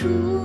true.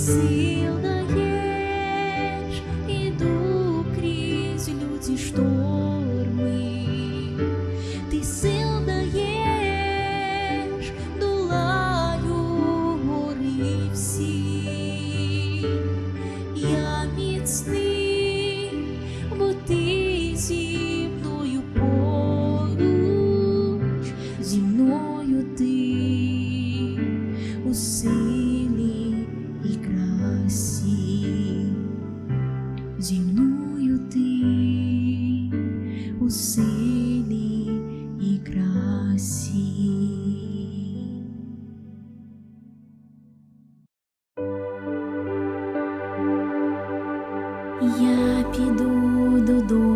seal the Я піду додому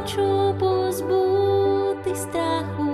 Хочу позбутись страху,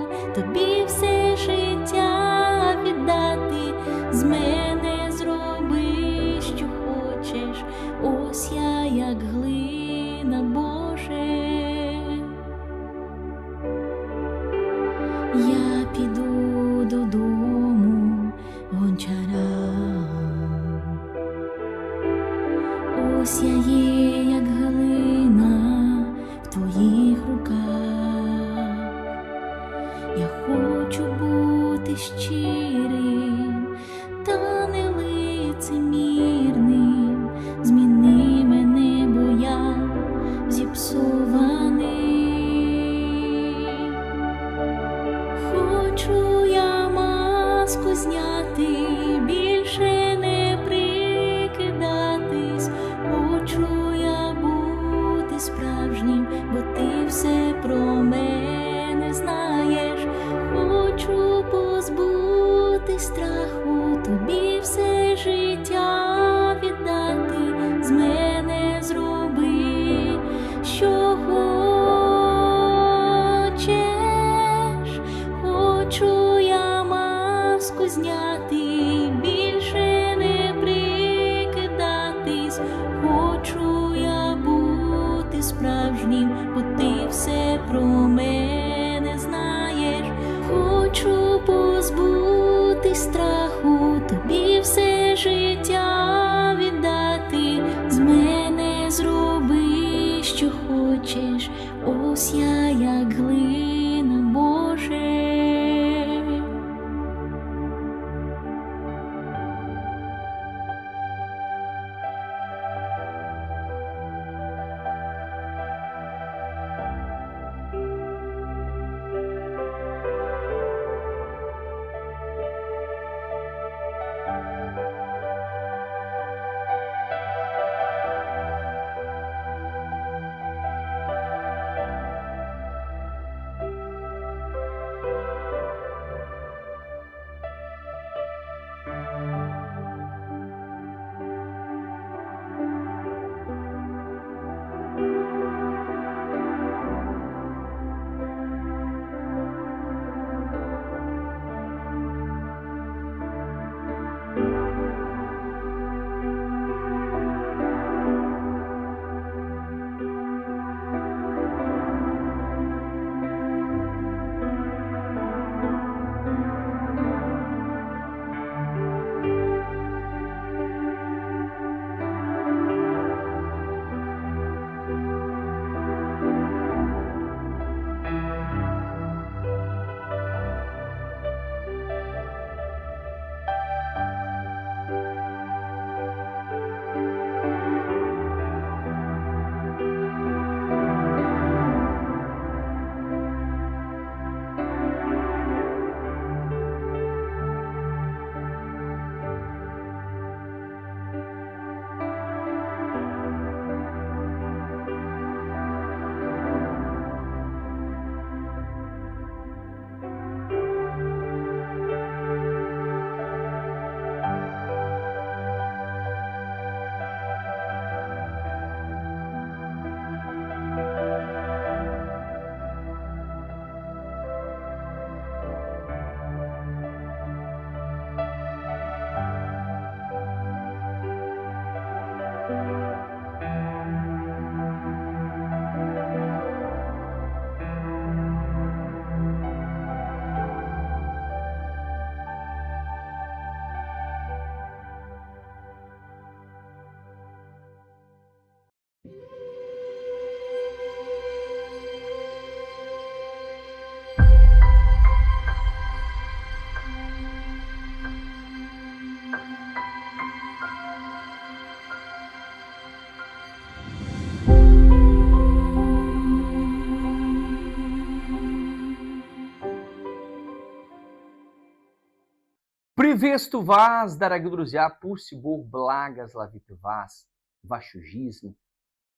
Приветствую вас, дорогие друзья. Пусть Бог благословит вас, вашу жизнь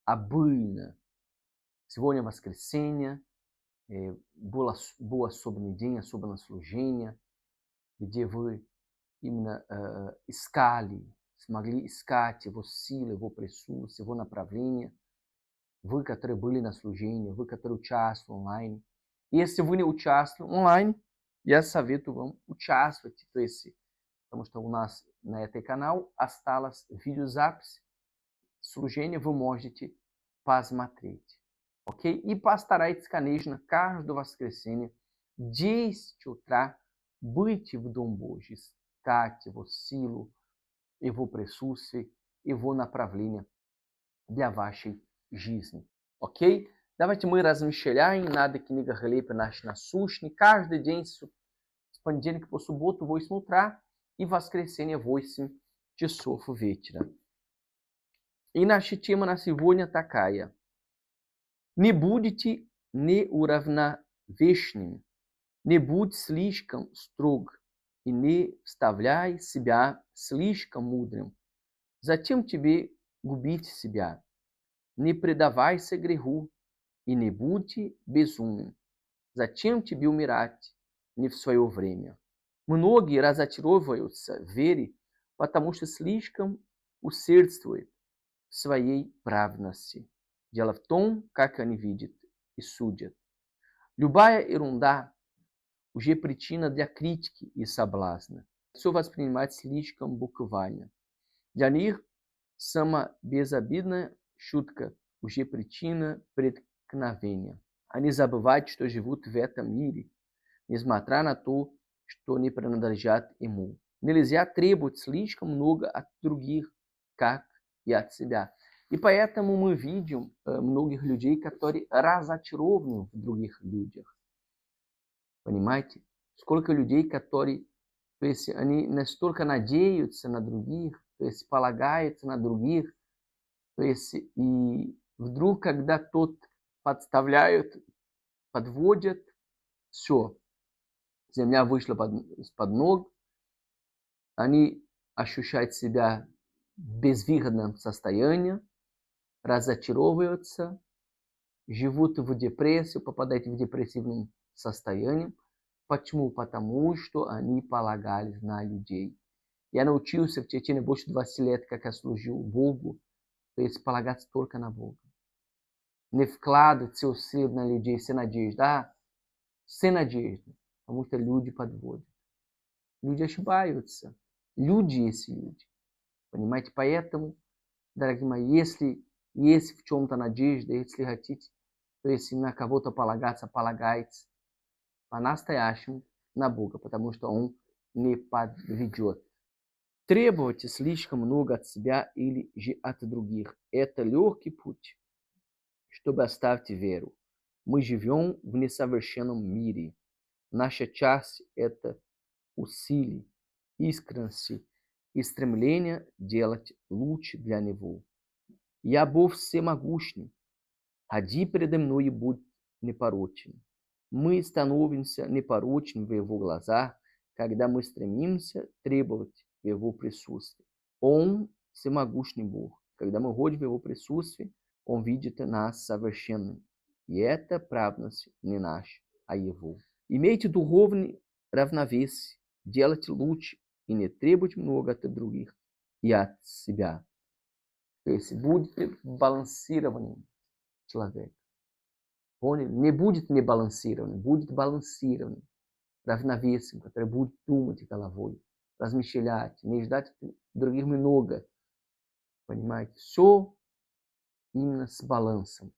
обильно. Сегодня воскресенье, boa, boa особенный день, особенное служение, где вы именно э, искали, смогли искать Его силы, Его присутствие, Его направление. Вы, которые были на служении, вы, которые участвовали онлайн. И если вы не участвовали онлайн, я советую вам участвовать в esse, потому что у нас на этом канал осталась видеозапись служения, вы можете посмотреть. Окей? И постарайтесь, конечно, каждое воскресенье в 10 утра быть в Дом Божий, искать его силу, его присутствие, его направление для вашей жизни. Окей? Давайте мы размышляем над книгой Глеб наш насущный каждый день с понедельника по субботу в 8 утра и в воскресенье в 8 часов вечера. И наша тема на сегодня такая. Не будете неуравновешенными, не будь слишком строг и не вставляй себя слишком мудрым. Затем тебе губить себя. Не предавайся греху и не будьте безумным. Зачем тебе умирать не в свое время? Многие разочаровываются в вере, потому что слишком усердствуют в своей праведности. Дело в том, как они видят и судят. Любая ерунда уже причина для критики и соблазна. Все воспринимать слишком буквально. Для них сама безобидная шутка уже причина преткновения. Они забывают, что живут в этом мире, несмотря на то, что не принадлежат ему. Нельзя требовать слишком много от других, как и от себя. И поэтому мы видим многих людей, которые разочарованы в других людях. Понимаете? Сколько людей, которые, то есть они настолько надеются на других, то есть полагаются на других, то есть и вдруг, когда тот подставляют, подводят, все, земля вышла под, из-под ног, они ощущают себя в безвыходном состоянии, разочаровываются, живут в депрессию, попадают в депрессивном состоянии. Почему? Потому что они полагались на людей. Я научился в течение больше 20 лет, как я служил Богу, то есть полагаться только на Бога. Не вкладывать seu силы на людей sem надежда. А? Sem надежда. Потому что люди подводят. Люди ошибаются. Люди есть люди. Понимаете? Поэтому, дорогие мои, если есть в чем-то надежда, если хотите, то есть на кого-то полагаться, полагайте по-настоящему на Бога, потому что Он не подведет. Требовать слишком много от себя или же от других – это легкий путь, чтобы оставить веру. Мы живем в несовершенном мире. Наша часть – это усилие, искренность и стремление делать лучше для Него. Я Бог всемогущий. Ходи передо мной и будь непорочен. Мы становимся непорочными в Его глазах, когда мы стремимся требовать Его присутствии. Он всемогущий Бог. Когда мы ходим в Его присутствии, Он видит нас совершенными. И это праведность не наша, а Его. Имейте духовный равновесие, делайте лучше и не требуйте много от других и от себя. То есть будьте балансированным человеком. Поняли? Не будет небалансированным, будет балансированным, равновесием, который будет думать головой, размышлять, не ждать других много. Понимаете? Все именно с балансом,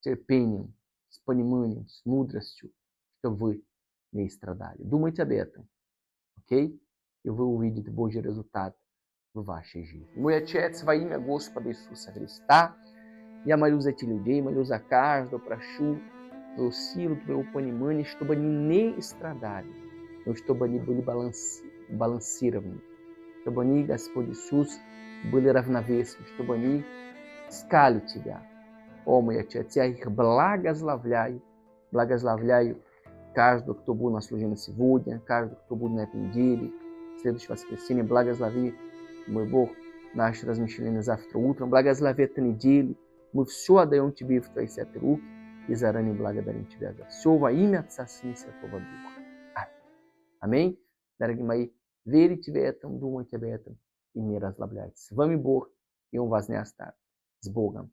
терпением, с пониманием, с мудростью, чтобы вы не страдали. Думайте об этом. Окей? И вы увидите Божий результат в вашей жизни. Мой Отец, во имя Господа Иисуса Христа, я молюсь за этих людей, молюсь за каждого, прошу твою силу, твоего понимания, чтобы они не страдали, но чтобы они были баланс, балансированы, чтобы они, Господь Иисус, были равновесны, чтобы они искали Тебя. О, мой Отец, я их благословляю, благословляю каждого, кто был на служении сегодня, каждого, кто будет на этой неделе, следующее воскресенье. Благослови, мой Бог, наше размышление завтра утром. Благослови эту неделю. Мы все отдаем Тебе в Твои святые руки и заранее благодарим Тебя за все во имя Отца, Сына и Святого Духа. Аминь. Аминь. Дорогие мои, верите в этом, думайте об этом и не расслабляйтесь. С вами Бог, и Он вас не оставит. С Богом.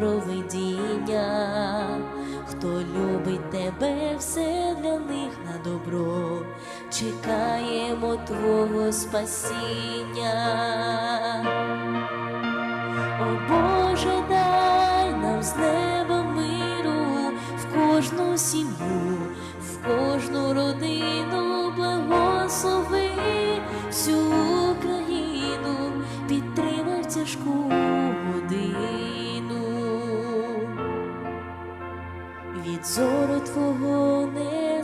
Провидіння. Хто любить тебе, все для них на добро, чекаємо Твого спасіння.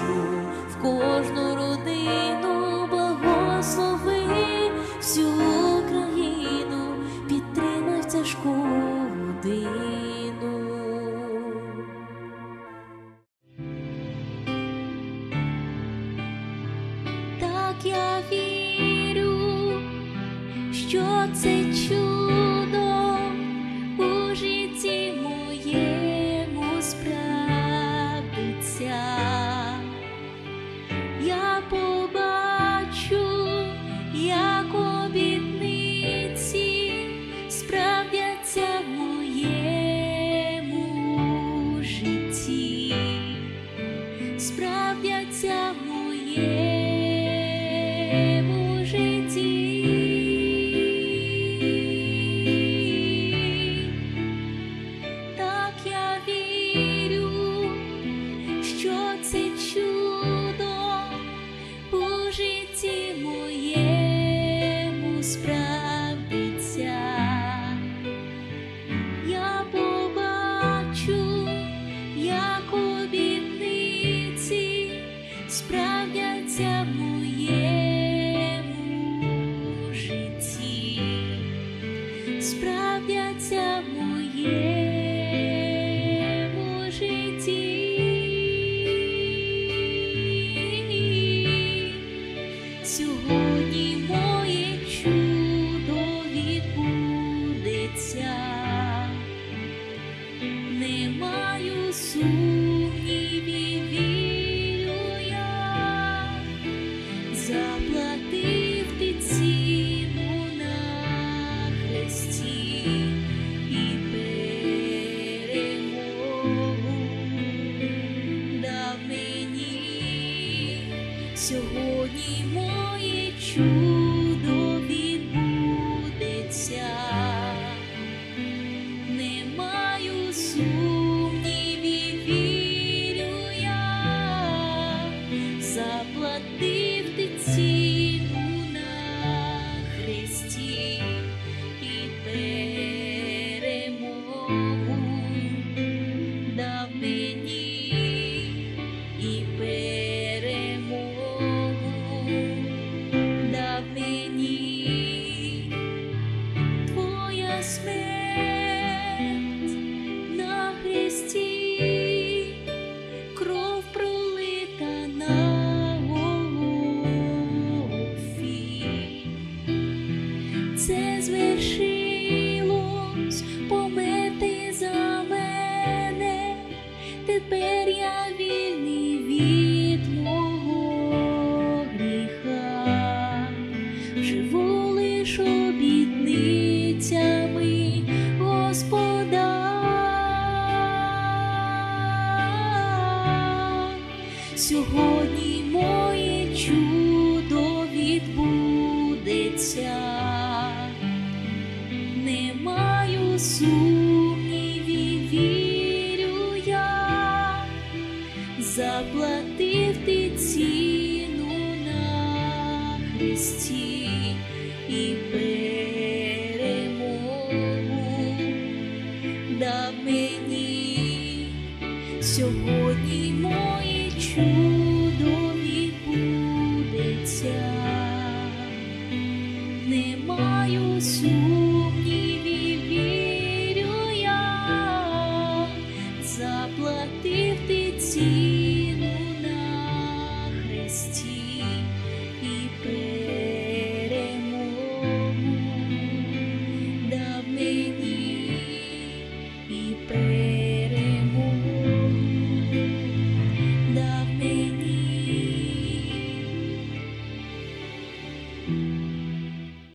в кожну Yeah. Сьогодні мої чудо You.